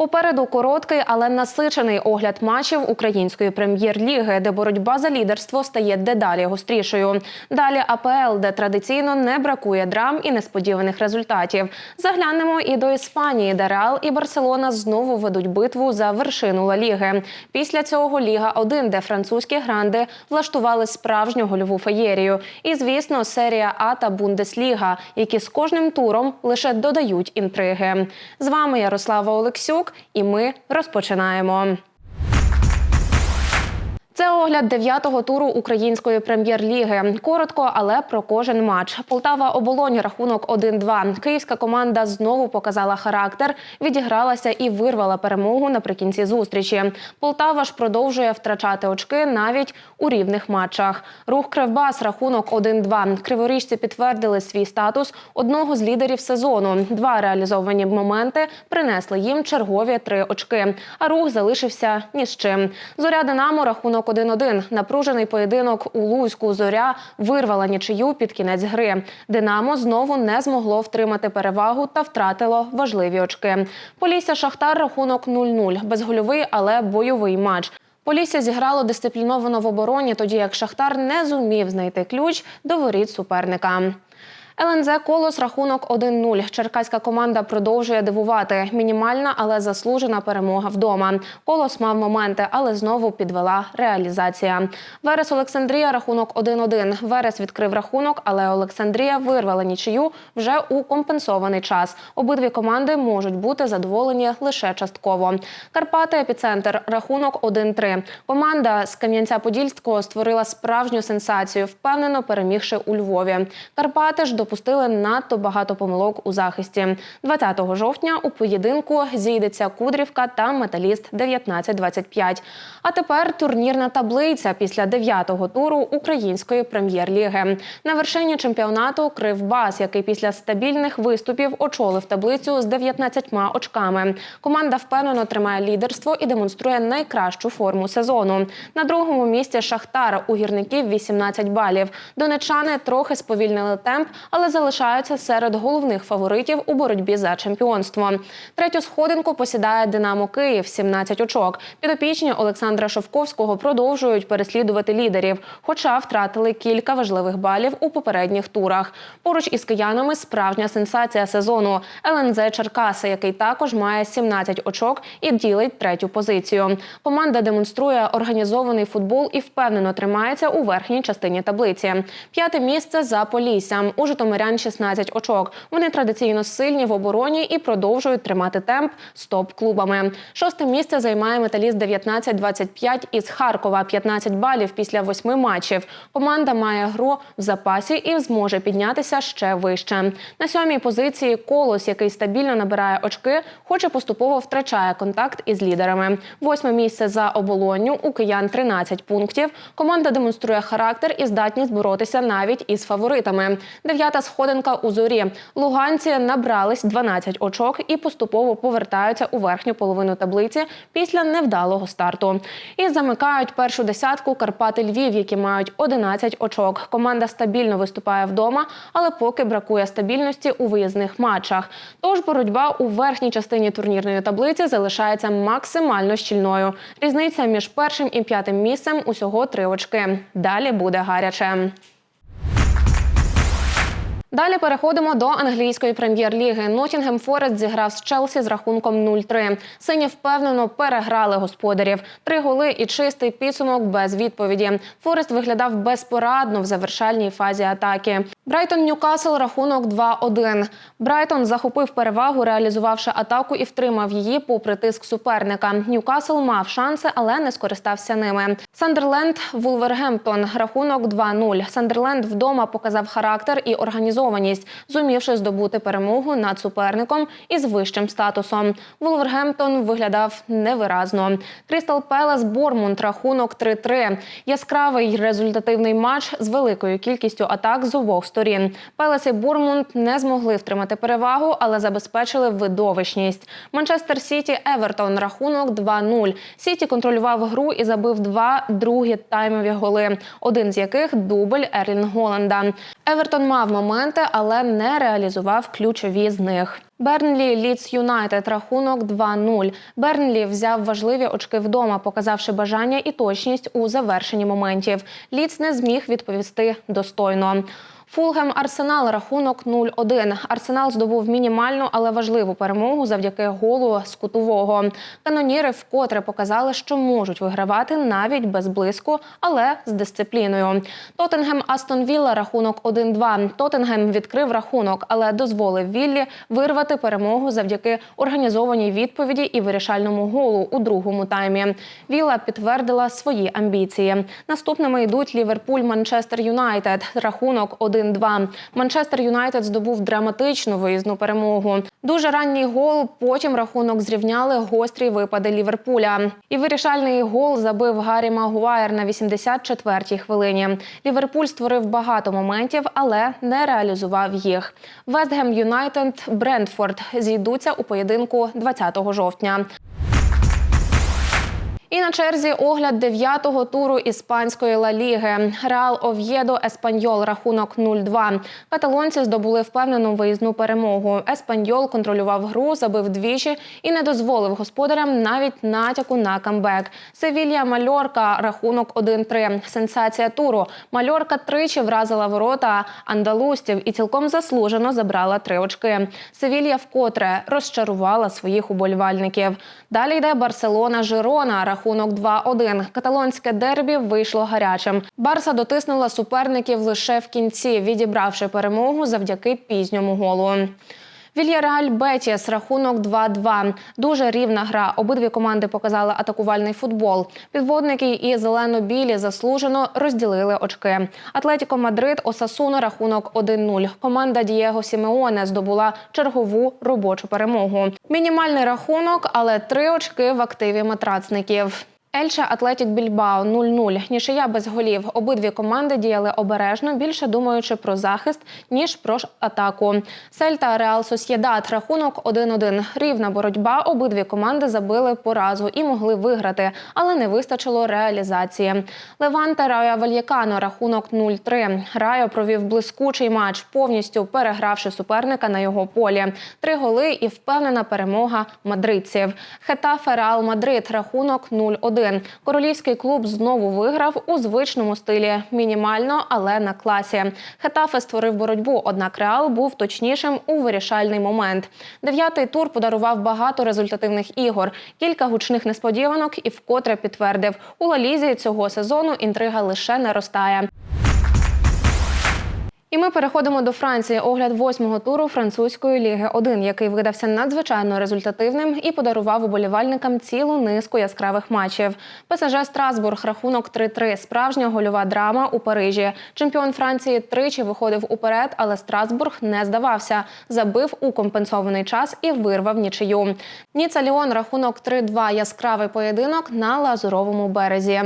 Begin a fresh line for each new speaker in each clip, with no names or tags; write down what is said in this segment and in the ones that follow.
Попереду короткий, але насичений огляд матчів української прем'єр-ліги, де боротьба за лідерство стає дедалі гострішою. Далі АПЛ, де традиційно не бракує драм і несподіваних результатів. Заглянемо і до Іспанії, де Реал і Барселона знову ведуть битву за вершину Ла Ліги. Після цього Ліга 1, де французькі гранди влаштували справжню гольову феєрію. І, звісно, серія А та Бундесліга, які з кожним туром лише додають інтриги. З вами Ярослава Олексюк, і ми розпочинаємо. Це огляд дев'ятого туру української прем'єр-ліги. Коротко, але про кожен матч. Полтава оболонь рахунок 1-2. Київська команда знову показала характер, відігралася і вирвала перемогу наприкінці зустрічі. Полтава ж продовжує втрачати очки навіть у рівних матчах. Рух Кривбас рахунок 1-2. Криворіжці підтвердили свій статус одного з лідерів сезону. Два реалізовані моменти принесли їм чергові три очки. А рух залишився ні з чим. Зоря Динамо рахунок 1-1. Напружений поєдинок у Луцьку зоря вирвала нічию під кінець гри. Динамо знову не змогло втримати перевагу та втратило важливі очки. Полісся Шахтар рахунок 0-0. Безгольовий, але бойовий матч. Полісся зіграло дисципліновано в обороні, тоді як Шахтар не зумів знайти ключ до воріт суперника. ЛНЗ Колос рахунок 1-0. Черкаська команда продовжує дивувати. Мінімальна, але заслужена перемога вдома. Колос мав моменти, але знову підвела реалізація. Верес Олександрія рахунок 1-1. Верес відкрив рахунок, але Олександрія вирвала нічию вже у компенсований час. Обидві команди можуть бути задоволені лише частково. Карпати епіцентр рахунок 1-3. Команда з Кам'янця-Подільського створила справжню сенсацію, впевнено перемігши у Львові. Карпати ж допустили надто багато помилок у захисті. 20 жовтня у поєдинку зійдеться Кудрівка та Металіст 19-25. А тепер турнірна таблиця після 9-го туру української прем'єр-ліги. На вершині чемпіонату Кривбас, який після стабільних виступів очолив таблицю з 19 очками. Команда впевнено тримає лідерство і демонструє найкращу форму сезону. На другому місці Шахтар у гірників 18 балів. Донечани трохи сповільнили темп, але залишаються серед головних фаворитів у боротьбі за чемпіонство. Третю сходинку посідає Динамо Київ 17 очок. Підопічні Олександра Шовковського продовжують переслідувати лідерів, хоча втратили кілька важливих балів у попередніх турах. Поруч із киянами справжня сенсація сезону ЛНЗ Черкаси, який також має 17 очок і ділить третю позицію. Команда демонструє організований футбол і впевнено тримається у верхній частині таблиці. П'яте місце за Поліссям. У Житомирян 16 очок. Вони традиційно сильні в обороні і продовжують тримати темп з топ-клубами. Шосте місце займає металіст 19-25 із Харкова 15 балів після восьми матчів. Команда має гру в запасі і зможе піднятися ще вище. На сьомій позиції колос, який стабільно набирає очки, хоч і поступово втрачає контакт із лідерами. Восьме місце за оболонню у киян 13 пунктів. Команда демонструє характер і здатність боротися навіть із фаворитами. Дев'ята сходинка у зорі. Луганці набрались 12 очок і поступово повертаються у верхню половину таблиці після невдалого старту. І замикають першу десятку Карпати Львів, які мають 11 очок. Команда стабільно виступає вдома, але поки бракує стабільності у виїзних матчах. Тож боротьба у верхній частині турнірної таблиці залишається максимально щільною. Різниця між першим і п'ятим місцем усього три очки. Далі буде гаряче. Далі переходимо до англійської прем'єр-ліги. Нотінгем Форест зіграв з Челсі з рахунком 0-3. Сині впевнено переграли господарів. Три голи і чистий підсумок без відповіді. Форест виглядав безпорадно в завершальній фазі атаки. Брайтон Ньюкасл рахунок 2-1. Брайтон захопив перевагу, реалізувавши атаку і втримав її попри тиск суперника. Ньюкасл мав шанси, але не скористався ними. Сандерленд Вулвергемптон рахунок 2-0. Сандерленд вдома показав характер і організованість, зумівши здобути перемогу над суперником із вищим статусом. Вулвергемптон виглядав невиразно. Крістал Пелес Бормунд рахунок 3-3. Яскравий результативний матч з великою кількістю атак з обох сторін. Сторін. Пелес і Бурмунд не змогли втримати перевагу, але забезпечили видовищність. Манчестер Сіті Евертон рахунок 2-0. Сіті контролював гру і забив два другі таймові голи, один з яких дубль Ерлін Голланда. Евертон мав моменти, але не реалізував ключові з них. Бернлі Лідс Юнайтед рахунок 2-0. Бернлі взяв важливі очки вдома, показавши бажання і точність у завершенні моментів. Лідс не зміг відповісти достойно. Фулгем Арсенал рахунок 0-1. Арсенал здобув мінімальну, але важливу перемогу завдяки голу з кутового. Каноніри вкотре показали, що можуть вигравати навіть без блиску, але з дисципліною. Тоттенгем Астон Вілла рахунок 1-2. Тоттенгем відкрив рахунок, але дозволив Віллі вирвати перемогу завдяки організованій відповіді і вирішальному голу у другому таймі. Вілла підтвердила свої амбіції. Наступними йдуть Ліверпуль Манчестер Юнайтед. Рахунок 1-2. Манчестер Юнайтед здобув драматичну виїзну перемогу. Дуже ранній гол. Потім рахунок зрівняли гострі випади Ліверпуля. І вирішальний гол забив Гаррі Магуайр на 84-й хвилині. Ліверпуль створив багато моментів, але не реалізував їх. Вестгем Юнайтед Брентфорд зійдуться у поєдинку 20 жовтня. І на черзі огляд дев'ятого туру іспанської Ла Ліги. Реал Ов'єдо Еспаньол рахунок 0-2. Каталонці здобули впевнену виїзну перемогу. Еспаньол контролював гру, забив двічі і не дозволив господарям навіть натяку на камбек. Севілья Мальорка рахунок 1-3. Сенсація туру. Мальорка тричі вразила ворота андалустів і цілком заслужено забрала три очки. Севілья вкотре розчарувала своїх уболівальників. Далі йде Барселона Жирона. Рахунок 2-1. Каталонське дербі вийшло гарячим. Барса дотиснула суперників лише в кінці, відібравши перемогу завдяки пізньому голу. Вільяреаль Бетіс рахунок 2-2. Дуже рівна гра. Обидві команди показали атакувальний футбол. Підводники і зелено-білі заслужено розділили очки. Атлетіко Мадрид Осасуно рахунок 1-0. Команда Дієго Сімеоне здобула чергову робочу перемогу. Мінімальний рахунок, але три очки в активі матрацників. Ельча Атлетік Більбао 0-0. Нішия без голів. Обидві команди діяли обережно, більше думаючи про захист, ніж про атаку. Сельта Реал Сосєдат. Рахунок 1-1. Рівна боротьба. Обидві команди забили поразу і могли виграти, але не вистачило реалізації. Леванте Райо Вальєкано. Рахунок 0-3. Райо провів блискучий матч, повністю перегравши суперника на його полі. Три голи і впевнена перемога мадридців. Хетафе Реал Мадрид. Рахунок 0-1. Королівський клуб знову виграв у звичному стилі. Мінімально, але на класі. Хетафе створив боротьбу, однак Реал був точнішим у вирішальний момент. Дев'ятий тур подарував багато результативних ігор, кілька гучних несподіванок і вкотре підтвердив, у Лалізі цього сезону інтрига лише наростає. І ми переходимо до Франції. Огляд восьмого туру французької ліги 1, який видався надзвичайно результативним і подарував уболівальникам цілу низку яскравих матчів. ПСЖ Страсбург рахунок 3-3. Справжня гольова драма у Парижі. Чемпіон Франції тричі виходив уперед, але Страсбург не здавався. Забив у компенсований час і вирвав нічию. Ніца Ліон рахунок 3-2. Яскравий поєдинок на лазуровому березі.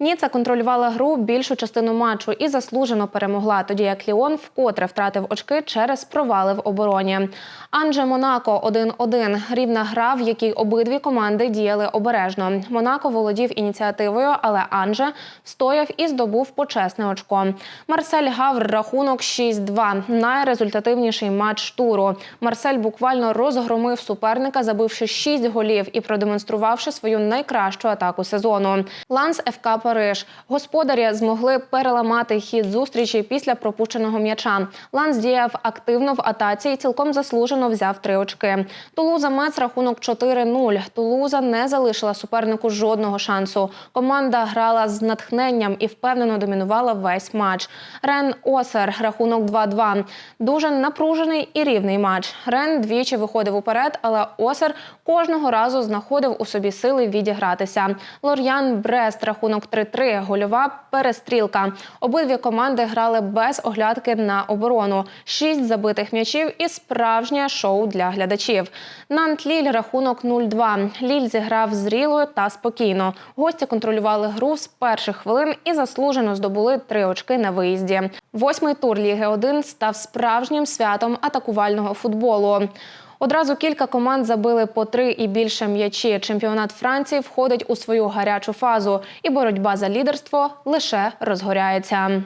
Ніца контролювала гру більшу частину матчу і заслужено перемогла, тоді як Ліон вкотре втратив очки через провали в обороні. Анже Монако 1-1. Рівна гра, в якій обидві команди діяли обережно. Монако володів ініціативою, але Анже встояв і здобув почесне очко. Марсель Гавр рахунок 6-2. Найрезультативніший матч туру. Марсель буквально розгромив суперника, забивши 6 голів і продемонструвавши свою найкращу атаку сезону. Ланс ФК Париж. Господарі змогли переламати хід зустрічі після пропущеного м'яча. Ланс діяв активно в атаці і цілком заслужено взяв три очки. Тулуза Мец рахунок 4-0. Тулуза не залишила супернику жодного шансу. Команда грала з натхненням і впевнено домінувала весь матч. Рен Осер рахунок 2-2. Дуже напружений і рівний матч. Рен двічі виходив уперед, але Осер кожного разу знаходив у собі сили відігратися. Лор'ян Брест рахунок 3-3. Гольова перестрілка. Обидві команди грали без оглядки на оборону. Шість забитих м'ячів і справжнє шоу для глядачів. Нант Ліль рахунок 0-2. Ліль зіграв зріло та спокійно. Гості контролювали гру з перших хвилин і заслужено здобули три очки на виїзді. Восьмий тур Ліги 1 став справжнім святом атакувального футболу. Одразу кілька команд забили по три і більше м'ячі. Чемпіонат Франції входить у свою гарячу фазу, і боротьба за лідерство лише розгоряється.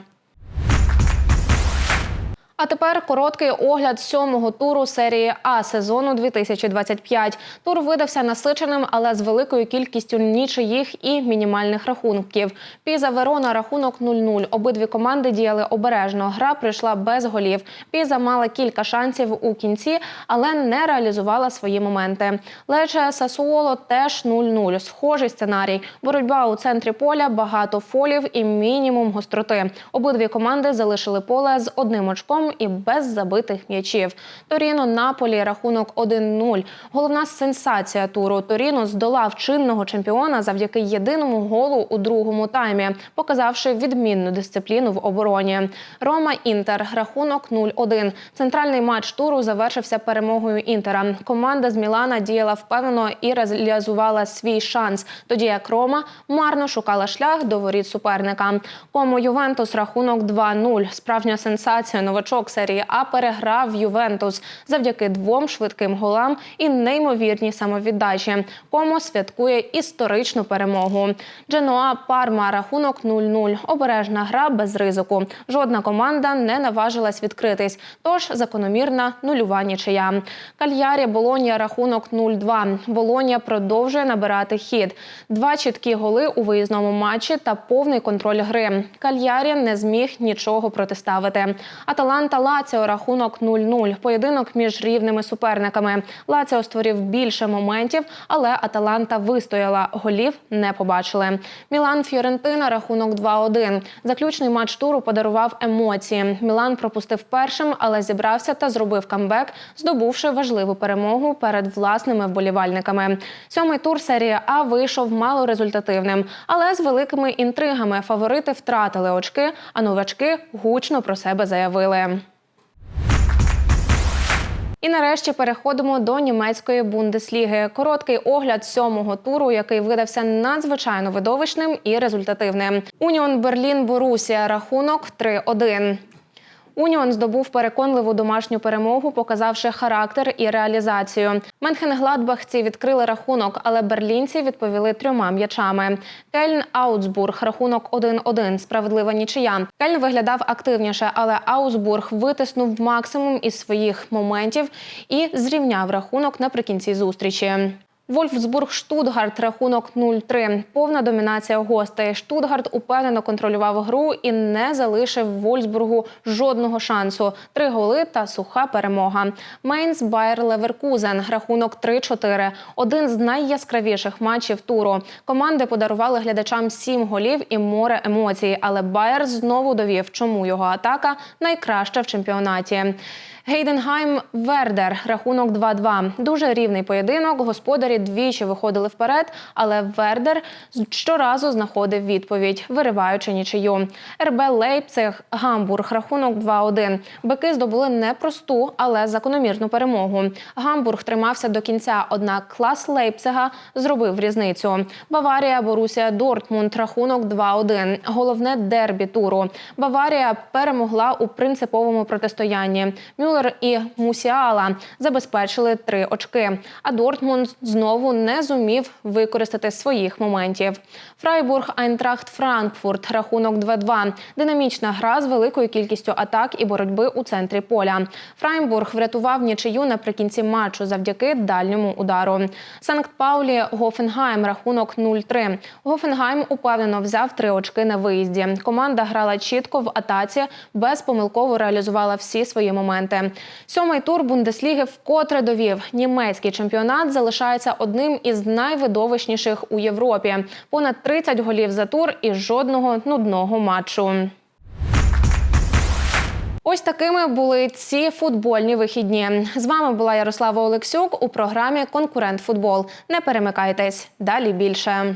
А тепер короткий огляд сьомого туру серії А сезону 2025. Тур видався насиченим, але з великою кількістю нічиїх і мінімальних рахунків. Піза Верона рахунок 0-0. Обидві команди діяли обережно. Гра прийшла без голів. Піза мала кілька шансів у кінці, але не реалізувала свої моменти. Лече Сасуоло теж 0-0. Схожий сценарій. Боротьба у центрі поля, багато фолів і мінімум гостроти. Обидві команди залишили поле з одним очком і без забитих м'ячів. Торіно Наполі рахунок 1-0. Головна сенсація туру. Торіно здолав чинного чемпіона завдяки єдиному голу у другому таймі, показавши відмінну дисципліну в обороні. Рома Інтер рахунок 0-1. Центральний матч туру завершився перемогою Інтера. Команда з Мілана діяла впевнено і реалізувала свій шанс. Тоді як Рома марно шукала шлях до воріт суперника. Кому Ювентус рахунок 2-0. Справжня сенсація новачок серії А переграв Ювентус завдяки двом швидким голам і неймовірній самовіддачі. Комо святкує історичну перемогу. Дженуа Парма рахунок 0-0. Обережна гра без ризику. Жодна команда не наважилась відкритись. Тож закономірна нульова нічия. Кальярі Болонія рахунок 0-2. Болонія продовжує набирати хід. Два чіткі голи у виїзному матчі та повний контроль гри. Кальярі не зміг нічого протиставити. Аталанта Лаціо рахунок 0-0. Поєдинок між рівними суперниками. Лаціо створив більше моментів, але Аталанта вистояла. Голів не побачили. Мілан Фіорентина рахунок 2-1. Заключний матч туру подарував емоції. Мілан пропустив першим, але зібрався та зробив камбек, здобувши важливу перемогу перед власними вболівальниками. Сьомий тур серії А вийшов малорезультативним, але з великими інтригами фаворити втратили очки, а новачки гучно про себе заявили. І нарешті переходимо до німецької бундесліги. Короткий огляд сьомого туру, який видався надзвичайно видовищним і результативним. Уніон Берлін Борусія рахунок 3-1. Уніон здобув переконливу домашню перемогу, показавши характер і реалізацію. Менхенгладбахці відкрили рахунок, але берлінці відповіли трьома м'ячами. Кельн Аутсбург рахунок 1-1. Справедлива нічия. Кельн виглядав активніше, але Аусбург витиснув максимум із своїх моментів і зрівняв рахунок наприкінці зустрічі. Вольфсбург Штутгарт рахунок 0-3. Повна домінація гостей. Штутгарт упевнено контролював гру і не залишив Вольфсбургу жодного шансу. Три голи та суха перемога. Мейнс Байер Леверкузен. Рахунок 3-4. Один з найяскравіших матчів туру. Команди подарували глядачам сім голів і море емоцій. Але Байер знову довів, чому його атака найкраща в чемпіонаті. Гейденгайм Вердер рахунок 2-2. Дуже рівний поєдинок. Господарі двічі виходили вперед, але Вердер щоразу знаходив відповідь, вириваючи нічию. РБ Лейпциг Гамбург рахунок 2-1. Бики здобули непросту, але закономірну перемогу. Гамбург тримався до кінця, однак клас Лейпцига зробив різницю. Баварія Борусія Дортмунд рахунок 2-1. Головне дербі туру. Баварія перемогла у принциповому протистоянні. Мюллер і Мусіала забезпечили три очки. А Дортмунд знову не зумів використати своїх моментів. Фрайбург Айнтрахт Франкфурт рахунок 2-2. Динамічна гра з великою кількістю атак і боротьби у центрі поля. Фрайбург врятував нічию наприкінці матчу завдяки дальньому удару. Санкт Паулі Гофенгайм рахунок 0-3. Гофенгайм упевнено взяв три очки на виїзді. Команда грала чітко в атаці, безпомилково реалізувала всі свої моменти. Сьомий тур Бундесліги вкотре довів. Німецький чемпіонат залишається одним із найвидовищніших у Європі. Понад 30 голів за тур і жодного нудного матчу. Ось такими були ці футбольні вихідні. З вами була Ярослава Олексюк у програмі Конкурент Футбол. Не перемикайтесь далі більше.